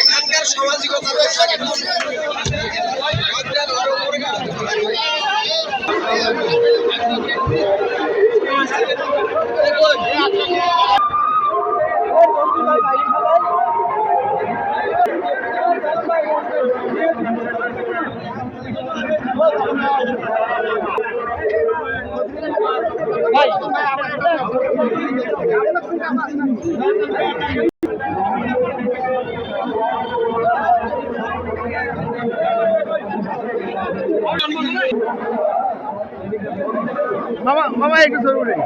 এখানকার সামাজিকতা থাকে মামা মামা একটু জরুরি